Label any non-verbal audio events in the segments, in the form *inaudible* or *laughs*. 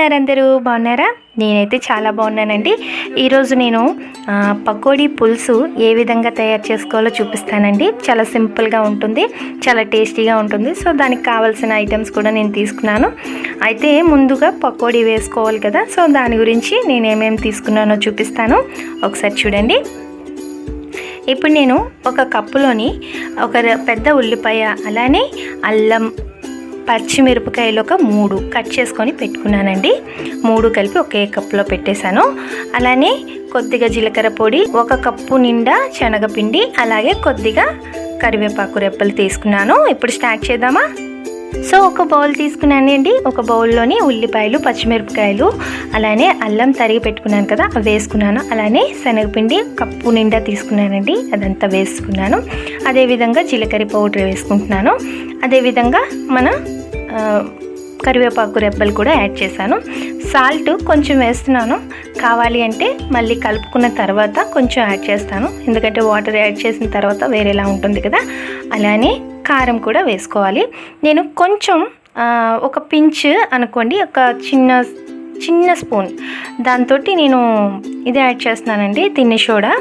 ఉన్నారు అందరూ బాగున్నారా? నేనైతే చాలా బాగున్నానండి. ఈరోజు నేను పకోడీ పులుసు ఏ విధంగా తయారు చేసుకోవాలో చూపిస్తానండి. చాలా సింపుల్గా ఉంటుంది చాలా టేస్టీగా ఉంటుంది. సో దానికి కావాల్సిన ఐటమ్స్ కూడా నేను తీసుకున్నాను. అయితే ముందుగా పకోడీ వేసుకోవాలి కదా? సో దాని గురించి నేను ఏమేమి తీసుకున్నానో చూపిస్తాను. ఒకసారి చూడండి. ఇప్పుడు నేను ఒక కప్పులోని ఒక పెద్ద ఉల్లిపాయ అలానే అల్లం పచ్చిమిరపకాయలు ఒక మూడు కట్ చేసుకొని పెట్టుకున్నానండి. మూడు కలిపి ఒకే కప్పులో పెట్టేశాను. అలానే కొద్దిగా జీలకర్ర పొడి ఒక కప్పు నిండా శనగపిండి అలాగే కొద్దిగా కరివేపాకు రెప్పలు తీసుకున్నాను. ఇప్పుడు స్టార్ట్ చేద్దామా? సో ఒక బౌల్ తీసుకున్నానండి ఒక బౌల్లోని ఉల్లిపాయలు పచ్చిమిరపకాయలు అలానే అల్లం తరిగి పెట్టుకున్నాను కదా అవి వేసుకున్నాను. అలానే శనగపిండి కప్పు నిండా తీసుకున్నానండి. అదంతా వేసుకున్నాను. అదేవిధంగా జీలకర్ర పౌడర్ వేసుకుంటున్నాను. అదేవిధంగా మన కరివేపాకు రెబ్బలు కూడా యాడ్ చేశాను. సాల్ట్ కొంచెం వేస్తున్నాను. కావాలి అంటే మళ్ళీ కలుపుకున్న తర్వాత కొంచెం యాడ్ చేస్తాను. ఎందుకంటే వాటర్ యాడ్ చేసిన తర్వాత వేరేలా ఉంటుంది కదా. అలానే కారం కూడా వేసుకోవాలి. నేను కొంచెం ఒక పించ్ అనుకోండి ఒక చిన్న చిన్న స్పూన్. దాంతో నేను ఇది యాడ్ చేస్తున్నానండి తిని సోడా.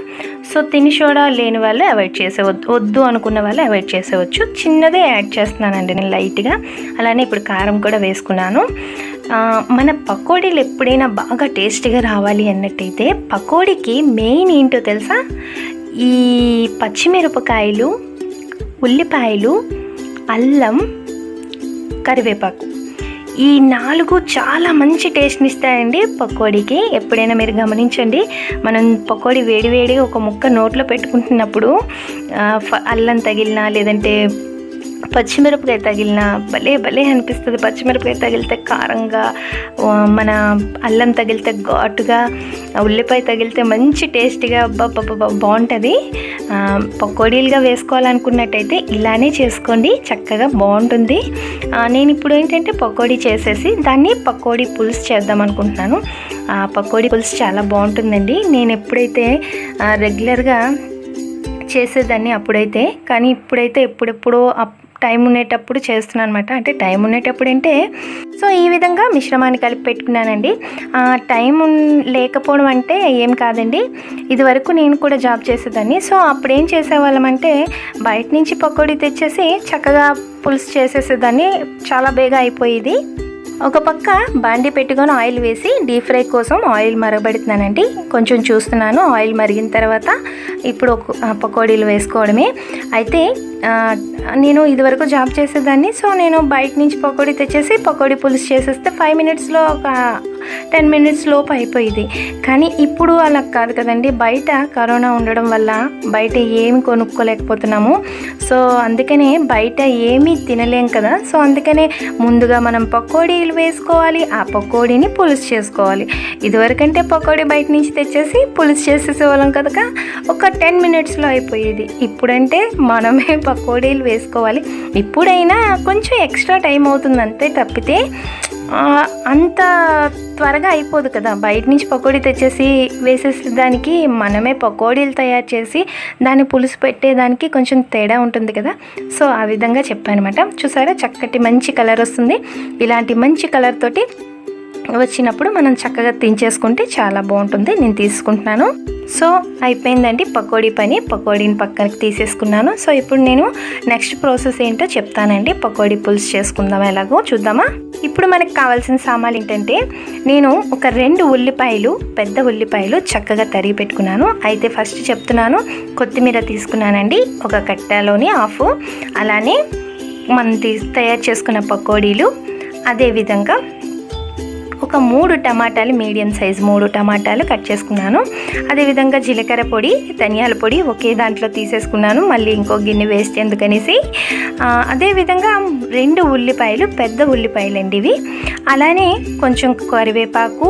సో తిని సోడా లేని వాళ్ళు అవాయిడ్ చేసేవద్దు వద్దు అనుకున్న వాళ్ళు అవాయిడ్ చేసేవచ్చు. చిన్నదే యాడ్ చేస్తున్నానండి నేను లైట్గా. అలానే ఇప్పుడు కారం కూడా వేసుకున్నాను. మన పకోడీలు ఎప్పుడైనా బాగా టేస్టీగా రావాలి అన్నట్టయితే పకోడీకి మెయిన్ ఏంటో తెలుసా? ఈ పచ్చిమిరపకాయలు ఉల్లిపాయలు అల్లం కరివేపాకు. ఈ నాలుగు చాలా మంచి టేస్ట్ని ఇస్తాయండి పకోడీకి. ఎప్పుడైనా మీరు గమనించండి. మనం పకోడీ వేడివేడిగా ఒక ముక్క నోట్లో పెట్టుకుంటున్నప్పుడు అల్లం తగిలినా లేదంటే పచ్చిమిరపకాయ తగిలిన భలే భలే అనిపిస్తుంది. పచ్చిమిరపకాయ తగిలితే కారంగా మన అల్లం తగిలితే ఘాటుగా ఉల్లిపాయ తగిలితే మంచి టేస్టీగా బాగుంటుంది. పకోడీలుగా వేసుకోవాలనుకున్నట్టయితే ఇలానే చేసుకోండి. చక్కగా బాగుంటుంది. నేను ఇప్పుడు ఏంటంటే పకోడీ చేసేసి దాన్ని పకోడీ పులుసు చేద్దాం అనుకుంటున్నాను. ఆ పకోడీ పులుసు చాలా బాగుంటుందండి. నేను ఎప్పుడైతే రెగ్యులర్గా చేసేదాన్ని అప్పుడైతే కానీ ఇప్పుడైతే ఎప్పుడెప్పుడో అప్ టైం ఉండేటప్పుడు చేస్తున్నాను అనమాట అంటే టైం ఉండేటప్పుడు అంటే సో ఈ విధంగా మిశ్రమాన్ని కలిపి పెట్టుకున్నానండి. టైం లేకపోవడం అంటే ఏం కాదండి. ఇదివరకు నేను కూడా జాబ్ చేసేదాన్ని. సో అప్పుడు ఏం చేసేవాళ్ళం అంటే బయట నుంచి పకోడీ తెచ్చేసి చక్కగా పులుసు చేసేసేదాన్ని. చాలా బేగా అయిపోయేది. ఒక పక్క బాండి పెట్టుకొని ఆయిల్ వేసి డీప్ ఫ్రై కోసం ఆయిల్ మరగబెడుతున్నానండి. కొంచెం చూస్తున్నాను ఆయిల్ మరిగిన తర్వాత ఇప్పుడు ఒక పకోడీలు వేసుకోవడమే. అయితే నేను ఇదివరకు జాబ్ చేసేదాన్ని సో నేను బయట నుంచి పకోడీ తెచ్చేసి పకోడీ పులుసు చేసేస్తే ఫైవ్ మినిట్స్లో ఒక టెన్ మినిట్స్ లోపు అయిపోయింది. కానీ ఇప్పుడు అలా కాదు కదండి. బయట కరోనా ఉండడం వల్ల బయట ఏమి కొనుక్కోలేకపోతున్నాము. సో అందుకనే బయట ఏమీ తినలేం కదా. సో అందుకనే ముందుగా మనం పకోడీలు వేసుకోవాలి. ఆ పకోడీని పులుసు చేసుకోవాలి. ఇదివరకంటే పకోడీ బయట నుంచి తెచ్చేసి పులుసు చేసేసేవాళ్ళం కనుక ఒక టెన్ మినిట్స్లో అయిపోయేది. ఇప్పుడంటే మనమే *laughs* పకోడీలు వేసుకోవాలి. ఇప్పుడైనా కొంచెం ఎక్స్ట్రా టైం అవుతుంది అంతే తప్పితే అంత త్వరగా అయిపోదు కదా. బయట నుంచి పకోడీ తెచ్చేసి వేసేసి దానికి మనమే పకోడీలు తయారు చేసి దాన్ని పులుసు పెట్టేదానికి కొంచెం తేడా ఉంటుంది కదా. సో ఆ విధంగా చెప్పానమాట. చూసారా? చక్కటి మంచి కలర్ వస్తుంది. ఇలాంటి మంచి కలర్ తోటి వచ్చినప్పుడు మనం చక్కగా తించేసుకుంటే చాలా బాగుంటుంది. నేను తీసుకుంటున్నాను. సో అయిపోయిందండి. పకోడీ పని. పకోడీని పక్కనకి తీసేసుకున్నాను. సో ఇప్పుడు నేను నెక్స్ట్ ప్రాసెస్ ఏంటో చెప్తానండి. పకోడీ పులుసు చేసుకుందాం ఎలాగో చూద్దామా? ఇప్పుడు మనకు కావాల్సిన సామాన్లు ఏంటంటే నేను ఒక రెండు ఉల్లిపాయలు పెద్ద ఉల్లిపాయలు చక్కగా తరిగి పెట్టుకున్నాను. అయితే ఫస్ట్ చెప్తున్నాను కొత్తిమీర తీసుకున్నానండి. ఒక కట్టలోని హాఫ్ అలానే మనం తీ తయారు చేసుకున్న పకోడీలు అదేవిధంగా ఒక మూడు టమాటాలు మీడియం సైజ్ మూడు టమాటాలు కట్ చేసుకున్నాను. అదేవిధంగా జీలకర్ర పొడి ధనియాల పొడి ఒకే దాంట్లో తీసేసుకున్నాను. మళ్ళీ ఇంకో గిన్నె వేస్ట్ ఎందుకనేసి. అదేవిధంగా రెండు ఉల్లిపాయలు పెద్ద ఉల్లిపాయలు అండి ఇవి అలానే కొంచెం కరివేపాకు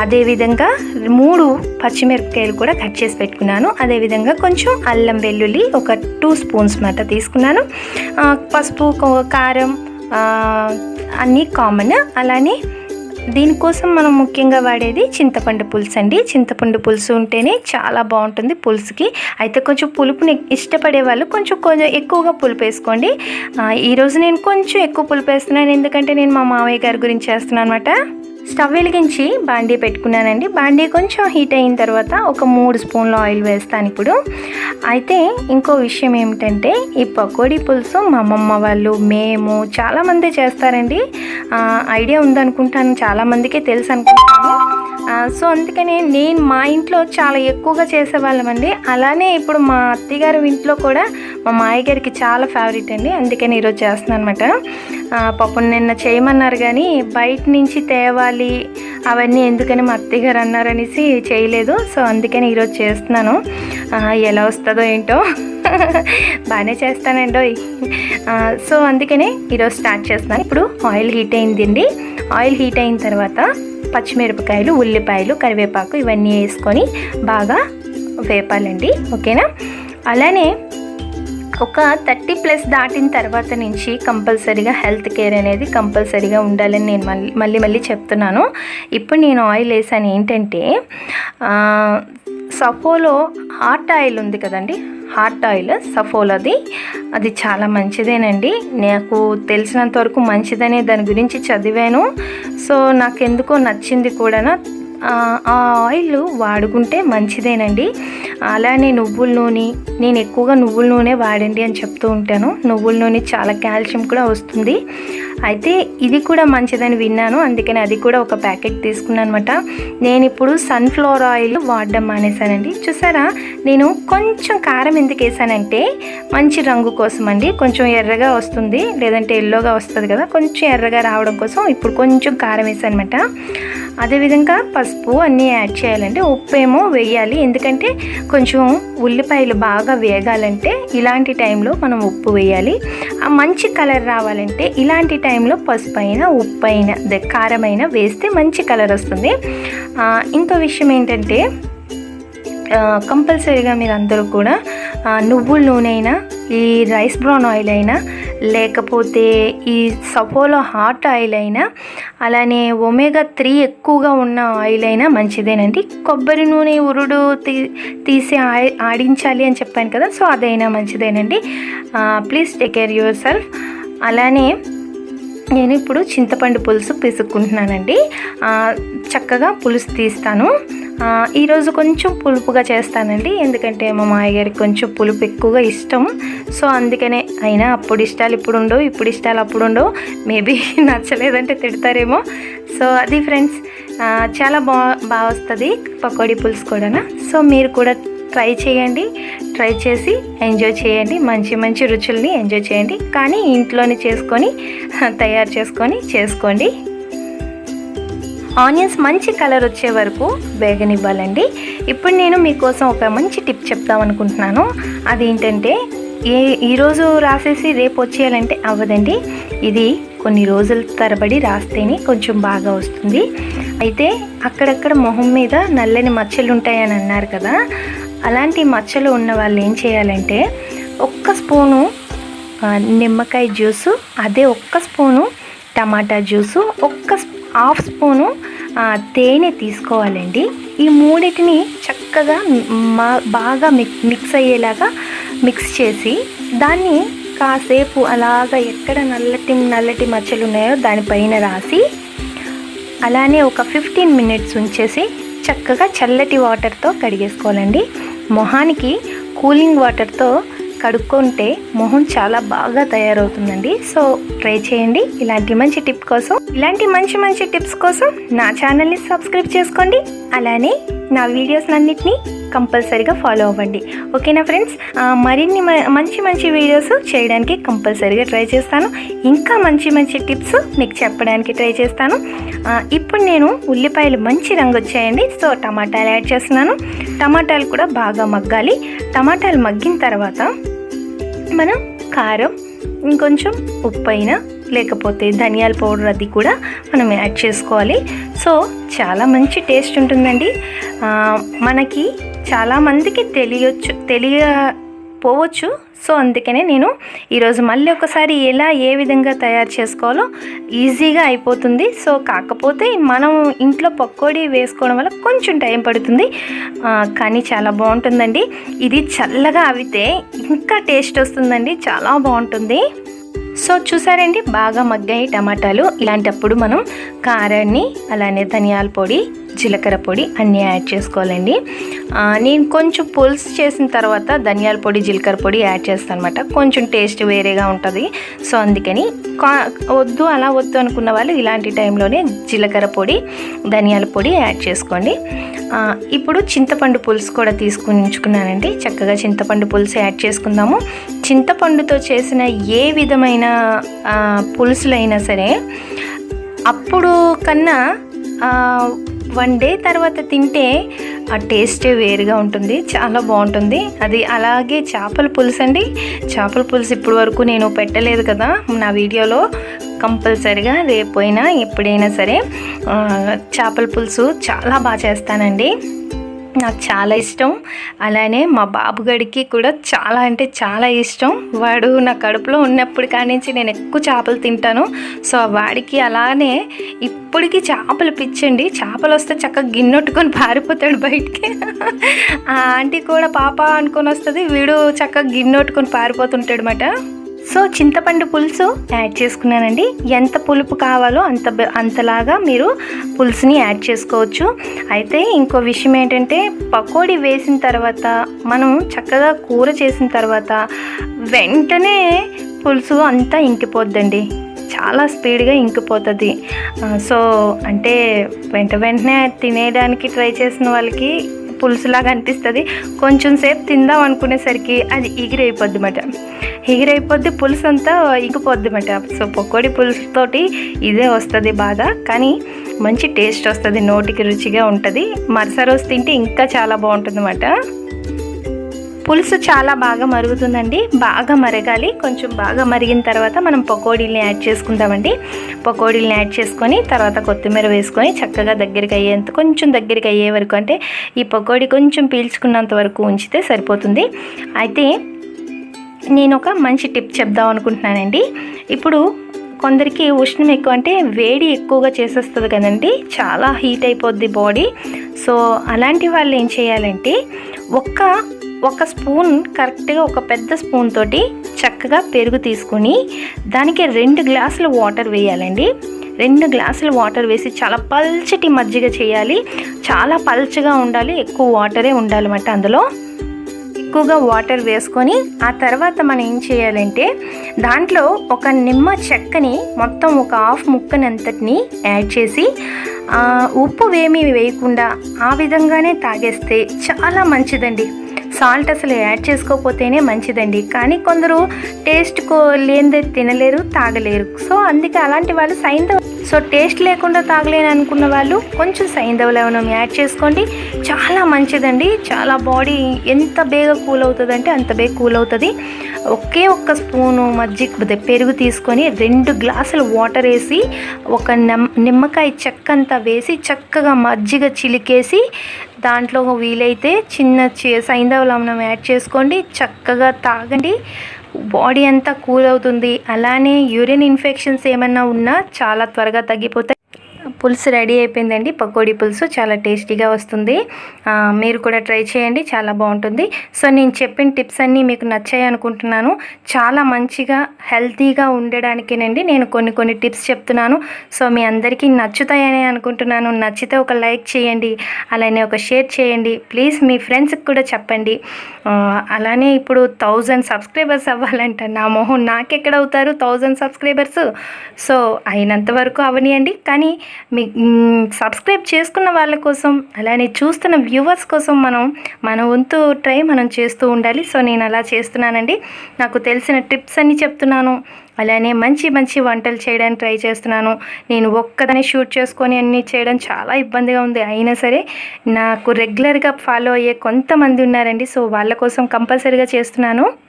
అదేవిధంగా మూడు పచ్చిమిరపకాయలు కూడా కట్ చేసి పెట్టుకున్నాను. అదేవిధంగా కొంచెం అల్లం వెల్లుల్లి ఒక టూ స్పూన్స్ మాట తీసుకున్నాను. పసుపు కారం అన్నీ కామన్. అలానే దీనికోసం మనం ముఖ్యంగా వాడేది చింతపండు పులుసు అండి. చింతపండు పులుసు ఉంటేనే చాలా బాగుంటుంది పులుసుకి. అయితే కొంచెం పులుపుని ఇష్టపడే వాళ్ళు కొంచెం కొంచెం ఎక్కువగా పులుపు వేసుకోండి. ఈరోజు నేను కొంచెం ఎక్కువ పులుపు వేస్తున్నాను. ఎందుకంటే నేను మా మామయ్య గారి గురించి చేస్తున్నాను అనమాట స్టవ్ వెలిగించి బాండీ పెట్టుకున్నానండి. బాండీ కొంచెం హీట్ అయిన తర్వాత ఒక మూడు స్పూన్ల ఆయిల్ వేస్తాను ఇప్పుడు. అయితే ఇంకో విషయం ఏమిటంటే ఈ పకోడీ పులుసు మా అమ్మమ్మ వాళ్ళు మేము చాలామంది చేస్తారండి. ఐడియా ఉందనుకుంటాను చాలామందికి తెలుసు అనుకుంటాను. సో అందుకని నేను మా ఇంట్లో చాలా ఎక్కువగా చేసేవాళ్ళమండి. అలానే ఇప్పుడు మా అత్తగారి ఇంట్లో కూడా మా మాయగారికి చాలా ఫేవరెట్ అండి. అందుకని ఈరోజు చేస్తున్నాను అనమాట పాపం నిన్న చేయమన్నారు కానీ బయట నుంచి తేవాలి అవన్నీ ఎందుకని మా అత్తగారు అన్నారనేసి చేయలేదు. సో అందుకని ఈరోజు చేస్తున్నాను. ఎలా వస్తుందో ఏంటో. *laughs* బాగానే చేస్తానండి సో అందుకనే ఈరోజు స్టార్ట్ చేస్తున్నాను. ఇప్పుడు ఆయిల్ హీట్ అయిందండి. ఆయిల్ హీట్ అయిన తర్వాత పచ్చిమిరపకాయలు ఉల్లిపాయలు కరివేపాకు ఇవన్నీ వేసుకొని బాగా వేపాలండి. ఓకేనా? అలానే ఒక థర్టీ ప్లస్ దాటిన తర్వాత నుంచి కంపల్సరీగా హెల్త్ కేర్ అనేది కంపల్సరీగా ఉండాలని నేను మళ్ళీ మళ్ళీ మళ్ళీ చెప్తున్నాను. ఇప్పుడు నేను ఆయిల్ వేసాను ఏంటంటే సఫోలో హాట్ ఆయిల్ ఉంది కదండి? హార్ట్ ఆయిల్ సఫోలోది అది చాలా మంచిదేనండి. నాకు తెలిసినంత వరకు మంచిదనే దాని గురించి చదివాను. సో నాకు ఎందుకో నచ్చింది కూడా ఆ ఆయిల్ వాడుకుంటే మంచిదేనండి. అలానే నువ్వుల నూనె నేను ఎక్కువగా నువ్వుల నూనె వాడండి అని చెప్తూ ఉంటాను. నువ్వుల నూనె చాలా కాల్షియం కూడా వస్తుంది. అయితే ఇది కూడా మంచిదని విన్నాను. అందుకని అది కూడా ఒక ప్యాకెట్ తీసుకున్నాను అనమాట నేను ఇప్పుడు సన్ఫ్లవర్ ఆయిల్ వాడడం మానేశానండి. చూసారా? నేను కొంచెం కారం ఎందుకు వేసానంటే మంచి రంగు కోసం అండి. కొంచెం ఎర్రగా వస్తుంది. లేదంటే ఎల్లోగా వస్తుంది కదా? కొంచెం ఎర్రగా రావడం కోసం ఇప్పుడు కొంచెం కారం వేసానమాట అదేవిధంగా పసుపు అన్నీ యాడ్ చేయాలంటే ఉప్పు ఏమో వేయాలి. ఎందుకంటే కొంచెం ఉల్లిపాయలు బాగా వేగాలంటే ఇలాంటి టైంలో మనం ఉప్పు వేయాలి. ఆ మంచి కలర్ రావాలంటే ఇలాంటి టైంలో పసుపు అయినా ఉప్పు అయినా అదే కారం అయినా వేస్తే మంచి కలర్ వస్తుంది. ఇంకో విషయం ఏంటంటే కంపల్సరీగా మీరు అందరూ కూడా నువ్వుల నూనె అయినా ఈ రైస్ బ్రౌన్ ఆయిల్ అయినా లేకపోతే ఈ సపోలో హాట్ ఆయిల్ అయినా అలానే ఒమేగా త్రీ ఎక్కువగా ఉన్న ఆయిల్ అయినా మంచిదేనండి. కొబ్బరి నూనె ఉరుడు తీ తీసి ఆడించాలి అని చెప్పాను కదా సో అదైనా మంచిదేనండి. Please take care yourself. అలానే నేను ఇప్పుడు చింతపండు పులుసు పిసుక్కుంటున్నానండి. చక్కగా పులుసు తీస్తాను. ఈరోజు కొంచెం పులుపుగా చేస్తానండి. ఎందుకంటే మా మాయ కొంచెం పులుపు ఎక్కువగా ఇష్టం. సో అందుకనే అయినా అప్పుడు ఇష్టాలు ఇప్పుడు ఉండవు ఇప్పుడు ఇష్టాలు అప్పుడు ఉండవు. మేబీ *laughs* నచ్చలేదంటే తిడతారేమో. సో అది ఫ్రెండ్స్ చాలా బా బాగా వస్తుంది పకోడీ పులుసు కూడా సో మీరు కూడా ట్రై చేయండి ట్రై చేసి ఎంజాయ్ చేయండి మంచి మంచి రుచుల్ని ఎంజాయ్ చేయండి. కానీ ఇంట్లోనే చేసుకొని *laughs* తయారు చేసుకొని చేసుకోండి. ఆనియన్స్ మంచి కలర్ వచ్చే వరకు వేగనివ్వాలండి. ఇప్పుడు నేను మీకోసం ఒక మంచి టిప్ చెప్తాం అనుకుంటున్నాను. అదేంటంటే ఏ ఈరోజు రాసేసి రేపు వచ్చేయాలంటే అవ్వదండి. ఇది కొన్ని రోజుల తరబడి రాస్తేనే కొంచెం బాగా వస్తుంది. అయితే అక్కడక్కడ మొహం మీద నల్లని మచ్చలు ఉంటాయని అన్నారు కదా అలాంటి మచ్చలు ఉన్న వాళ్ళు ఏం చేయాలంటే ఒక్క స్పూను నిమ్మకాయ జ్యూసు అదే ఒక్క స్పూను టమాటా జ్యూసు ఒక్క హాఫ్ స్పూను తేనె తీసుకోవాలండి. ఈ మూడింటిని చక్కగా మా బాగా మిక్ మిక్స్ అయ్యేలాగా మిక్స్ చేసి దాన్ని కాసేపు అలాగా ఎక్కడ నల్లటి నల్లటి మచ్చలు ఉన్నాయో దానిపైన రాసి అలానే ఒక ఫిఫ్టీన్ మినిట్స్ ఉంచేసి చక్కగా చల్లటి వాటర్తో కడిగేసుకోవాలండి. మొహానికి కూలింగ్ వాటర్తో కడుక్కుంటే మొహం చాలా బాగా తయారవుతుందండి. సో ట్రై చేయండి. ఇలాంటి మంచి టిప్ కోసం ఇలాంటి మంచి మంచి టిప్స్ కోసం నా ఛానల్ని సబ్స్క్రైబ్ చేసుకోండి. అలానే నా వీడియోస్ అన్నిటినీ కంపల్సరీగా ఫాలో అవ్వండి. ఓకేనా ఫ్రెండ్స్? మరిన్ని మ- మంచి మంచి వీడియోస్ చేయడానికి కంపల్సరీగా ట్రై చేస్తాను. ఇంకా మంచి మంచి టిప్స్ మీకు చెప్పడానికి ట్రై చేస్తాను. ఇప్పుడు నేను ఉల్లిపాయలు మంచి రంగు వచ్చాయండి సో టమాటాలు యాడ్ చేస్తున్నాను. టమాటాలు కూడా బాగా మగ్గాలి. టమాటాలు మగ్గిన తర్వాత మనం కారం ఇంకొంచెం ఉప్పు అయినా లేకపోతే ధనియాల పౌడర్ అది కూడా మనం యాడ్ చేసుకోవాలి. సో చాలా మంచి టేస్ట్ ఉంటుందండి. మనకి చాలామందికి తెలియచ్చు తెలియ పోవచ్చు. సో అందుకనే నేను ఈరోజు మళ్ళీ ఒకసారి ఎలా ఏ విధంగా తయారు చేసుకోవాలో ఈజీగా అయిపోతుంది. సో కాకపోతే మనం ఇంట్లో పకోడీ వేసుకోవడం వల్ల కొంచెం టైం పడుతుంది. కానీ చాలా బాగుంటుందండి. ఇది చల్లగా అవితే ఇంకా టేస్ట్ వస్తుందండి. చాలా బాగుంటుంది. సో చూసారండి బాగా మగ్గాయి టమాటాలు. ఇలాంటప్పుడు మనం కారాన్ని అలానే ధనియాల పొడి జీలకర్ర పొడి అన్నీ యాడ్ చేసుకోవాలండి. నేను కొంచెం పులుసు చేసిన తర్వాత ధనియాల పొడి జీలకర్ర పొడి యాడ్ చేస్తాను అనమాట కొంచెం టేస్ట్ వేరేగా ఉంటుంది. సో అందుకని కా- వద్దు అలా వద్దు అనుకున్న వాళ్ళు ఇలాంటి టైంలోనే జీలకర్ర పొడి ధనియాల పొడి యాడ్ చేసుకోండి. ఇప్పుడు చింతపండు పులుసు కూడా తీసుకుని ఉంచుకున్నానండి చక్కగా చింతపండు పులుసు యాడ్ చేసుకుందాము. చింతపండుతో చేసిన ఏ విధమైన పులుసులైనా సరే అప్పుడు కన్నా వన్ డే తర్వాత తింటే ఆ టేస్టే వేరుగా ఉంటుంది చాలా బాగుంటుంది. అది అలాగే చేపల పులుసు అండి. చేపల పులుసు ఇప్పటి వరకు నేను పెట్టలేదు కదా నా వీడియోలో కంపల్సరిగా రేపైనా ఎప్పుడైనా సరే చేపల పులుసు చాలా బాగా చేస్తానండి. నాకు చాలా ఇష్టం. అలానే మా బాబు గడికి కూడా చాలా అంటే చాలా ఇష్టం. వాడు నా కడుపులో ఉన్నప్పుడు కానించి నేను ఎక్కువ చేపలు తింటాను. సో వాడికి అలానే ఇప్పటికీ చేపలు పిచ్చండి. చేపలు వస్తే చక్కగా గిన్నెట్టుకొని పారిపోతాడు బయటికి. ఆ ఆంటీ కూడా పాప అనుకొని వస్తుంది. వీడు చక్కగా గిన్నెట్టుకొని పారిపోతుంటాడు అనమాట సో చింతపండు పులుసు యాడ్ చేసుకున్నానండి. ఎంత పులుపు కావాలో అంత అంతలాగా మీరు పులుసుని యాడ్ చేసుకోవచ్చు. అయితే ఇంకో విషయం ఏంటంటే పకోడీ వేసిన తర్వాత మనం చక్కగా కూర చేసిన తర్వాత వెంటనే పులుసు అంతా ఇంకిపోద్దండి. చాలా స్పీడ్గా ఇంకిపోతుంది. సో అంటే వెంట వెంటనే తినేయడానికి ట్రై చేసిన వాళ్ళకి పులుసులాగా అనిపిస్తుంది. కొంచెం సేపు తిందాం అనుకునేసరికి అది ఎగిరైపోద్ది అనమాట ఎగిరైపోద్ది పులుసు అంతా ఇగిపోద్ది అనమాట సో పకోడీ పులుసుతోటి ఇదే వస్తుంది బాధ. కానీ మంచి టేస్ట్ వస్తుంది నోటికి రుచిగా ఉంటుంది. మరుస రోజు తింటే ఇంకా చాలా బాగుంటుంది అన్నమాట పులుసు చాలా బాగా మరుగుతుందండి. బాగా మరగాలి. కొంచెం బాగా మరిగిన తర్వాత మనం పకోడీల్ని యాడ్ చేసుకుందామండి. పకోడీల్ని యాడ్ చేసుకొని తర్వాత కొత్తిమీర వేసుకొని చక్కగా దగ్గరికి అయ్యేంత కొంచెం దగ్గరికి అయ్యే వరకు అంటే ఈ పకోడీ కొంచెం పీల్చుకున్నంత వరకు ఉంచితే సరిపోతుంది. అయితే నేను ఒక మంచి టిప్ చెప్దాం అనుకుంటున్నానండి. ఇప్పుడు కొందరికి ఉష్ణం ఎక్కువ అంటే వేడి ఎక్కువగా చేసేస్తుంది కదండి. చాలా హీట్ అయిపోద్ది బాడీ. సో అలాంటి వాళ్ళు ఏం చేయాలంటే ఒక్క ఒక స్పూన్ కరెక్ట్గా ఒక పెద్ద స్పూన్ తోటి చక్కగా పెరుగు తీసుకొని దానికి రెండు గ్లాసులు వాటర్ వేయాలండి. రెండు గ్లాసులు వాటర్ వేసి చాలా పల్చటి మజ్జిగ చేయాలి. చాలా పల్చగా ఉండాలి ఎక్కువ వాటరే ఉండాలన్నమాట అందులో. ఎక్కువగా వాటర్ వేసుకొని ఆ తర్వాత మనం ఏం చేయాలంటే దాంట్లో ఒక నిమ్మ చెక్కని మొత్తం ఒక హాఫ్ ముక్కనంతటిని యాడ్ చేసి ఉప్పు వేమీ వేయకుండా ఆ విధంగానే తాగేస్తే చాలా మంచిదండి. సాల్ట్ అసలు యాడ్ చేసుకోకపోతేనే మంచిదండి. కానీ కొందరు టేస్ట్ కో లేనిదే తినలేరు తాగలేరు. సో అందుకే అలాంటి వాళ్ళు సైంధవ సో టేస్ట్ లేకుండా తాగలేని అనుకున్న వాళ్ళు కొంచెం సైంధవ లవణం యాడ్ చేసుకోండి. చాలా మంచిదండి. చాలా బాడీ ఎంత బేగా కూల్ అవుతుంది అంటే అంత బేగా కూల్ అవుతుంది ఒకే ఒక్క స్పూను మజ్జిగ పెరుగు తీసుకొని రెండు గ్లాసులు వాటర్ వేసి ఒక నిమ్ నిమ్మకాయ చెక్క అంతా వేసి చక్కగా మజ్జిగ చిలికేసి దాంట్లో వీలైతే చిన్న చి- సైంధవ లవణం యాడ్ చేసుకోండి. చక్కగా తాగండి. బాడీ అంతా కూల్ అవుతుంది అలానే యూరిన్ ఇన్ఫెక్షన్స్ ఏమన్నా ఉన్నా చాలా త్వరగా తగ్గిపోతాయి. పులుసు రెడీ అయిపోయిందండి. పకోడీ పులుసు చాలా టేస్టీగా వస్తుంది. మీరు కూడా ట్రై చేయండి. చాలా బాగుంటుంది. సో నేను చెప్పిన టిప్స్ అన్నీ మీకు నచ్చాయి అనుకుంటున్నాను. చాలా మంచిగా హెల్తీగా ఉండడానికేనండి నేను కొన్ని కొన్ని టిప్స్ చెప్తున్నాను. సో మీ అందరికీ నచ్చుతాయని అనుకుంటున్నాను. నచ్చితే ఒక లైక్ చేయండి. అలానే ఒక షేర్ చేయండి. ప్లీజ్ మీ ఫ్రెండ్స్కి కూడా చెప్పండి. అలానే ఇప్పుడు థౌజండ్ సబ్స్క్రైబర్స్ అవ్వాలంట. నా మొహం నాకెక్కడ అవుతారు? Thousand subscribers. సో అయినంత వరకు అవనియండి. కానీ మీ సబ్స్క్రైబ్ చేసుకున్న వాళ్ళ కోసం అలానే చూస్తున్న వ్యూవర్స్ కోసం మనం మన వంతు ట్రై మనం చేస్తూ ఉండాలి. సో నేను అలా చేస్తున్నానండి. నాకు తెలిసిన టిప్స్ అన్ని చెప్తున్నాను. అలానే మంచి మంచి వంటలు చేయడానికి ట్రై చేస్తున్నాను. నేను ఒక్కదాన్ని షూట్ చేసుకొని అన్నీ చేయడం చాలా ఇబ్బందిగా ఉంది. అయినా సరే నాకు రెగ్యులర్గా ఫాలో అయ్యే కొంతమంది ఉన్నారండి. సో వాళ్ళ కోసం కంపల్సరీగా చేస్తున్నాను.